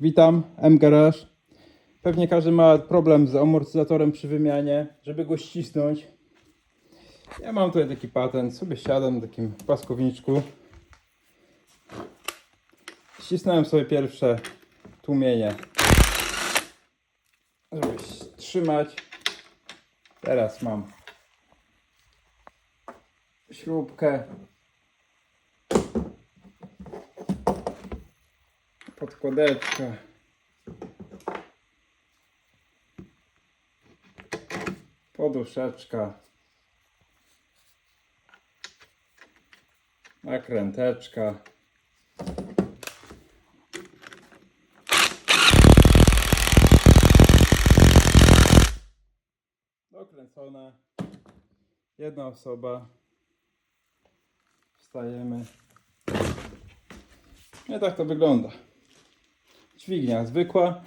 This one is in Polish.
Witam, M-Garage. Pewnie każdy ma problem z amortyzatorem przy wymianie, żeby go ścisnąć. Ja mam tutaj taki patent, sobie siadam na takim paskowniczku. Ścisnąłem sobie pierwsze tłumienie, żeby trzymać. Teraz mam śrubkę. Podkładeczka. Poduszeczka. Nakręteczka. Dokręcone. Jedna osoba. Wstajemy. I tak to wygląda. Dźwignia zwykła.